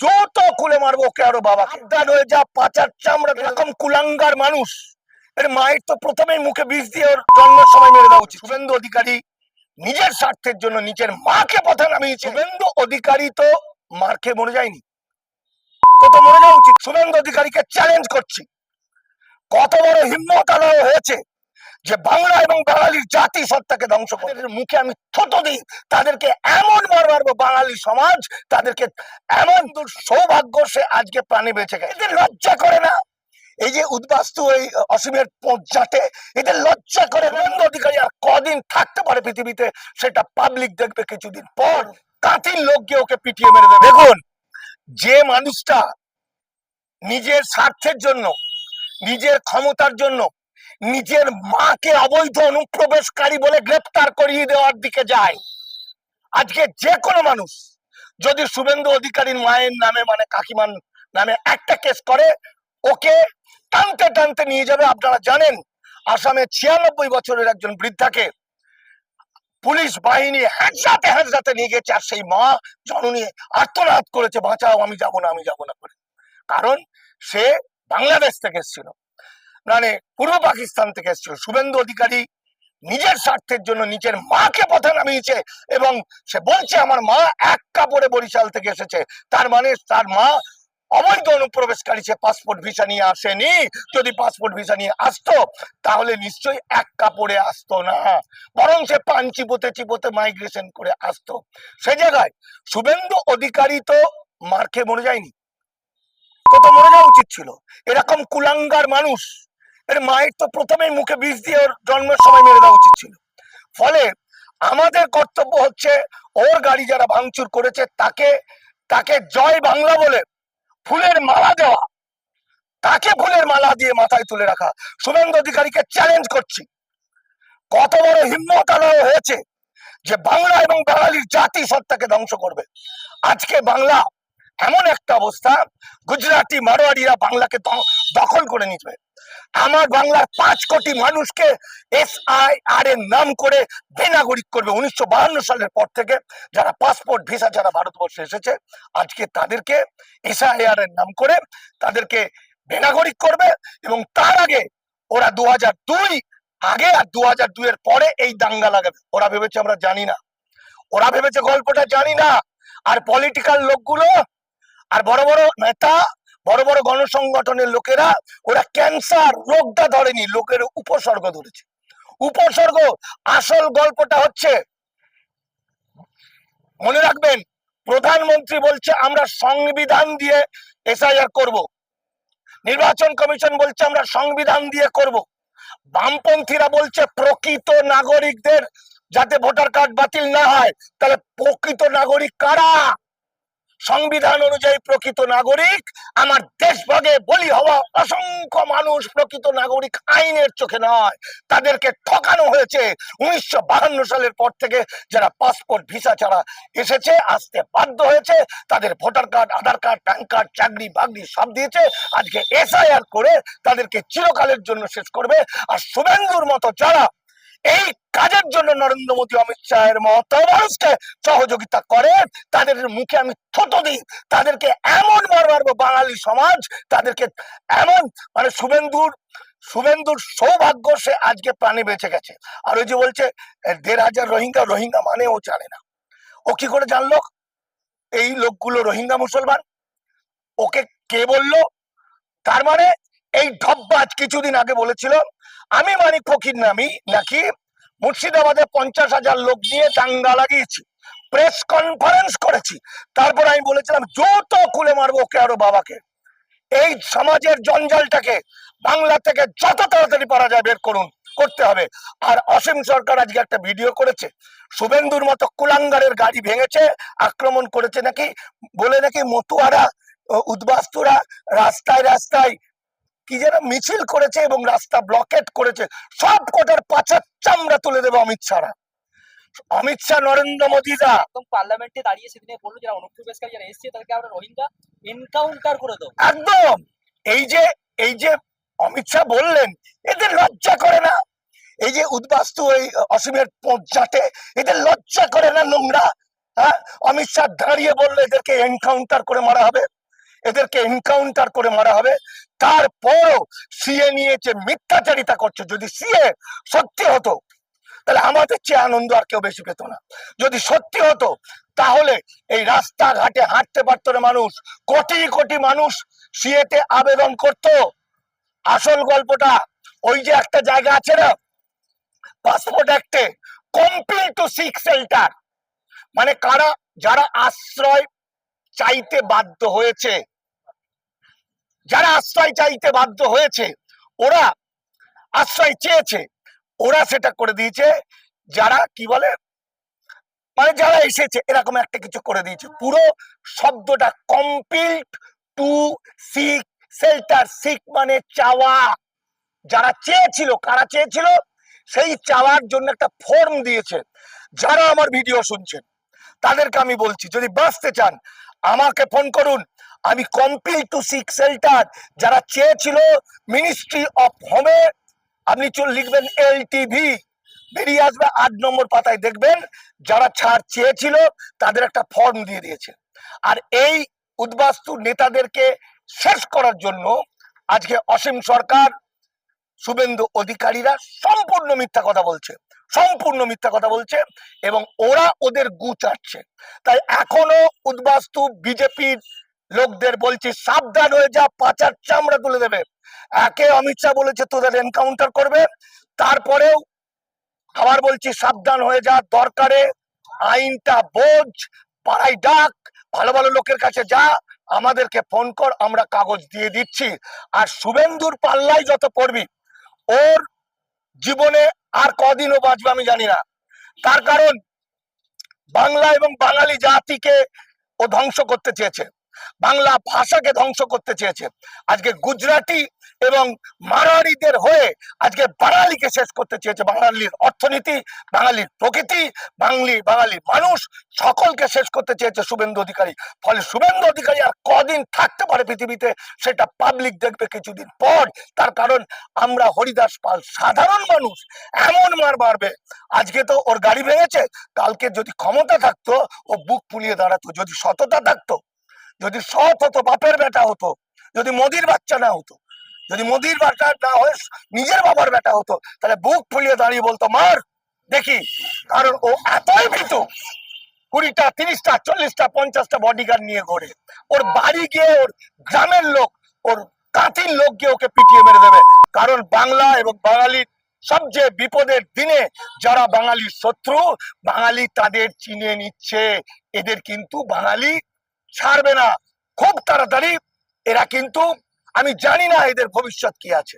জুতো খুলে মারবো ওকে আরও বাবা। আড্ডা হয়ে যা পাচার চামড়া এরকম কুলাঙ্গার মানুষ। এর মায়ের তো প্রথমেই মুখে বিষ দিয়ে ওর জন্মের সময় মেরে দেওয়া উচিত। শুভেন্দু অধিকারী নিজের স্বার্থের জন্য নিজের মাকে পথে নামিয়েছে। শুভেন্দু অধিকারী তো মার খেয়ে মরে যায়নি। তো তো মরে যাওয়া উচিত। শুভেন্দু অধিকারীকে চ্যালেঞ্জ করছি। কত বড় হিম্মত আলাদা হয়েছে। যে বাংলা এবং বাঙালির জাতি সত্তাকে ধ্বংস করে। মুখে আমি থতো দিই। তাদেরকে এমন মার মারবো, বাঙালি সমাজ, তাদেরকে এমন সৌভাগ্য সে আজকে প্রাণে বেঁচে গেছে। এদের লজ্জা করে না। এই যে উদ্বাস্তু এই অসীমের পঞ্চাটে এদের লজ্জা করে নরেন্দ্র অধিকারী আর কদিন থাকতে পারে পৃথিবীতে, সেটা পাবলিক দেখবে কিছুদিন পর। কাঁতির লোক গিয়ে ওকে পিটিয়ে মেরে দেবে। দেখুন, যে মানুষটা নিজের স্বার্থের জন্য, নিজের ক্ষমতার জন্য নিজের মাকে অবৈধ অনুপ্রবেশকারী বলে গ্রেপ্তার করিয়ে দেওয়ার দিকে যায়। আজকে যে কোনো মানুষ যদি শুভেন্দু অধিকারীর মায়ের নামে মানে কাকিমান নামে একটা কেস করে, ওকে টানতে টানতে নিয়ে যাবে। আপনারা জানেন, আসামে ছিয়ানব্বই বছরের একজন বৃদ্ধাকে পুলিশ বাহিনী হ্যাঁচাতে হ্যাঁচাতে নিয়ে গেছে, আর সেই মা জননী আর্তনাদ করেছে, বাঁচাও, আমি যাব না, আমি যাব না করে। কারণ সে বাংলাদেশ থেকে এসেছিল। মানে পূর্ব পাকিস্তান থেকে এসেছিল। শুভেন্দু অধিকারী নিজের স্বার্থের জন্য নিজের মাকে পথে নামিয়েছে এবং সে বলছে, আমার মা এক কাপড়ে বরিশাল থেকে এসেছে। তার মানে তার মা অবৈধ অনুপ্রবেশকারী, সে পাসপোর্ট ভিসা নিয়ে আসেনি। যদি পাসপোর্ট ভিসা নিয়ে আসতো, তাহলে নিশ্চয়ই এক কাপড়ে আসতো না। বরং সে পান চিবোতে চিবোতে মাইগ্রেশন করে আসতো। সে জায়গায় শুভেন্দু অধিকারী তো মার খেয়ে মরে যায়নি। তো তো মরে যাওয়া উচিত ছিল। এরকম কুলাঙ্গার মানুষ মায়ের তো প্রথমেই মুখে বিষ দিয়ে ওর জন্মের সময় মেরে দেওয়া উচিত ছিল। ফলে আমাদের কর্তব্য হচ্ছে ওর গাড়ি যারা ভাঙচুর করেছে, তাকে তাকে জয় বাংলা বলে ফুলের মালা দেওয়া। তাকে ফুলের মালা দিয়ে মাথায় তুলে রাখা। শুভেন্দু অধিকারীকে চ্যালেঞ্জ করছি। কত বড় হিম্মত আলাদা হয়েছে যে বাংলা এবং বাঙালির জাতি সত্তাকে ধ্বংস করবে। আজকে বাংলা এমন একটা অবস্থা, গুজরাটি মারোয়াড়িরা বাংলাকে দখল করে নিবে। আমার বাংলার পাঁচ কোটি মানুষকে এস আই আর এর নাম করে বেনাগরিক করবে। উনিশশো সালের পর থেকে যারা পাসপোর্ট, ভিসা যারা ভারতবর্ষে এসেছে, আজকে তাদেরকে এস আই আর এর নাম করে তাদেরকে বেনাগরিক করবে এবং তার আগে ওরা দু দুই, আগে আর দু হাজার দুই এর পরে এই দাঙ্গা লাগাবে। ওরা ভেবেছে আমরা জানি না। ওরা ভেবেছে গল্পটা জানি না। আর পলিটিক্যাল লোকগুলো আর বড় বড় নেতা, বড় বড় গণসংগঠনের লোকেরা, ওরা ক্যান্সার রোগটা ধরেনি, লোকের উপসর্গ ধরেছে। উপসর্গ, আসল গল্পটা হচ্ছে, মনে রাখবেন, প্রধানমন্ত্রী বলছে, আমরা সংবিধান দিয়ে এসআইআর করব। নির্বাচন কমিশন বলছে, আমরা সংবিধান দিয়ে করব। বামপন্থীরা বলছে, প্রকৃত নাগরিকদের যাতে ভোটার কার্ড বাতিল না হয়, তাহলে প্রকৃত নাগরিক কারা? সংবিধান অনুযায়ী প্রকৃত নাগরিক, আমার দেশভাগে বলি হওয়া অসংখ্য মানুষ প্রকৃত নাগরিক আইনের চোখে নয়। তাদেরকে ঠকানো হয়েছে উনিশশো সালের পর থেকে যারা পাসপোর্ট, ভিসা ছাড়া এসেছে, আসতে বাধ্য হয়েছে, তাদের voter card, Aadhaar card, PAN card, চাকরি বাকরি সব দিয়েছে। আজকে এসআইআর করে তাদেরকে চিরকালের জন্য শেষ করবে। আর শুভেন্দুর মতো যারা এই কাজের জন্য নরেন্দ্র মোদী, অমিত শাহের মতো মানুষকে সহযোগিতা করে তাদের মুখে আমি থতো দিই। তাদেরকে এমন মার মারবো বাঙালি সমাজ, তাদেরকে এমন মানে শুভেন্দুর শুভেন্দুর সৌভাগ্য সে আজকে প্রাণে বেঁচে গেছে। আর ওই যে বলছে দেড় হাজার রোহিঙ্গা রোহিঙ্গা মানে ও জানে না। ও কি করে জানলো? এই লোকগুলো রোহিঙ্গা মুসলমান। ওকে কে বলল? তার মানে এই ঢব্বাজ কিছুদিন আগে বলেছিল, আমি মানিক ফকির নামি নাকি মুর্শিদাবাদে পঞ্চাশ হাজার লোক নিয়ে দাঙ্গা লাগিয়েছি, প্রেস কনফারেন্স করেছি। তারপর আমি বলেছিলাম যত খুলে মারবো ওকে আরও বাবাকে। এই সমাজের জঞ্জালটাকে বাংলা থেকে যত তাড়াতাড়ি পারা যায় বের করুন, করতে হবে। আর অসীম সরকার আজকে একটা ভিডিও করেছে, শুভেন্দুর মতো কুলাঙ্গারের গাড়ি ভেঙেছে, আক্রমণ করেছে নাকি, বলে নাকি মতুয়ারা, উদ্বাস্তুরা রাস্তায় রাস্তায় কি যেন মিছিল করেছে এবং রাস্তা ব্লকেট করেছে। সব কটার পাচার চামড়া তুলে দেবে অমিত শাহরা। অমিত শাহ নরেন্দ্র মোদীরা একদম পার্লামেন্টে দাঁড়িয়ে সেদিনে বলল যারা অনুপ্রবেশকারী যারা এসছে তাদেরকে আমরা রোহিঙ্গা এনকাউন্টার করে দেবো। একদম। এই যে এই যে অমিত শাহ বললেন এদের লজ্জা করে না। এই যে উদ্বাস্তু ওই অসীমের পঞ্চাটে এদের লজ্জা করে না নোংরা। হ্যাঁ? অমিত শাহ দাঁড়িয়ে বলল এদেরকে এনকাউন্টার করে মারা হবে। এদেরকে এনকাউন্টার করে মারা হবে। তারপরও সিএ নিয়ে যে মিথ্যাচারিতা করছে, যদি সিএ সত্যি হতো, তাহলে আমাদের চেয়ে আনন্দ আর কেউ বেশি পেত না। যদি সত্যি হতো, তাহলে এই রাস্তাঘাটে হাঁটতে পারতো না মানুষ। কোটি কোটি মানুষ সিএতে আবেদন করত। আসল গল্পটা ওই যে একটা জায়গা আছে না, পাসপোর্ট অ্যাক্টে কম্পিল টু সিক শেল্টার মানে কারা, যারা আশ্রয় চাইতে বাধ্য হয়েছে। যারা আশ্রয় চাইতে বাধ্য হয়েছে, ওরা আশ্রয় চেয়েছে, ওরা সেটা করে দিয়েছে। যারা, কি বলে? মানে যারা এসেছে, এরকম একটা কিছু করে দিয়েছে। পুরো শব্দটা compelled to seek shelter seek মানে চাওয়া। যারা চেয়েছিল, কারা চেয়েছিল? সেই চাওয়ার জন্য একটা ফর্ম দিয়েছে। যারা আমার ভিডিও শুনছেন, তাদেরকে আমি বলছি, যদি বাঁচতে চান আমাকে ফোন করুন। আমি কমপ্লিট টু সিক সেল্টার যারা চেয়েছিল মিনিস্ট্রি অফ হোমে আপনি লিখবেন এল টিভি বেরিয়ে আসবে আট নম্বর পাতায় দেখবেন। যারা ছাড় চেয়েছিল, তাদের একটা ফর্ম দিয়ে দিয়েছে। আর এই উদ্বাস্তু নেতাদেরকে শেষ করার জন্য আজকে অসীম সরকার শুভেন্দু অধিকারীরা সম্পূর্ণ মিথ্যা কথা বলছে। সম্পূর্ণ মিথ্যা কথা বলছে এবং ওরা ওদের গু চাটছে। তাই এখনও উদ্বাস্তু বিজেপির লোকদের বলছি, সাবধান হয়ে যা, পাচার চামড়া তুলে দেবে। একে অমিত শাহ বলেছে, তোদের এনকাউন্টার করবে। তারপরেও আবার বলছি, সাবধান হয়ে যা, দরকারে আইনটা বোঝ, পাড়ায় ডাক, ভালো ভালো লোকের কাছে যা, আমাদেরকে ফোন কর, আমরা কাগজ দিয়ে দিচ্ছি। আর শুভেন্দুর পাল্লাই যত পড়বি ওর জীবনে আর কদিনও বাঁচবে আমি জানি না। তার কারণ বাংলা এবং বাঙালি জাতিকে ও ধ্বংস করতে চেয়েছে। বাংলা ভাষাকে ধ্বংস করতে চেয়েছে। আজকে গুজরাটি এবং মারাড়িদের হয়ে আজকে বাঙালিকে শেষ করতে চেয়েছে। বাঙালির অর্থনীতি, বাঙালির প্রকৃতি, বাঙালি বাঙালির মানুষ সকলকে শেষ করতে চেয়েছে শুভেন্দু অধিকারী। ফলে শুভেন্দু অধিকারী আর কদিন থাকতে পারে পৃথিবীতে, সেটা পাবলিক দেখবে কিছুদিন পর। তার কারণ, আমরা হরিদাস পাল সাধারণ মানুষ, এমন মার মারবে। আজকে তো ওর গাড়ি ভেঙেছে, কালকে যদি ক্ষমতা থাকতো, ও বুক ফুলিয়ে দাঁড়াতো, যদি সততা থাকতো যদি সৎ হতো, বাপের বেটা হতো, যদি মোদির বাচ্চা না হতো, যদি মোদির বাচ্চা না হয়ে নিজের বাবার বেটা হতো, তাহলে বুক ফুলিয়ে দাঁড়িয়ে বলতো, মার, দেখি। কারণ ও এতই ভীতু কুড়িটা, তিরিশটা, চল্লিশটা, পঞ্চাশটা বডিগার্ড নিয়ে ঘোরে। ওর বাড়ি গিয়ে ওর গ্রামের লোক, ওর কাঁথির লোক গিয়ে ওকে পিটিয়ে মেরে দেবে। কারণ বাংলা এবং বাঙালির সবচেয়ে বিপদের দিনে যারা বাঙালির শত্রু, বাঙালি তাদের চিনে নিচ্ছে। এদের কিন্তু বাঙালি ছাড়বে না। খুব তাড়াতাড়ি। এরা কিন্তু আমি জানি না এদের ভবিষ্যৎ কি আছে।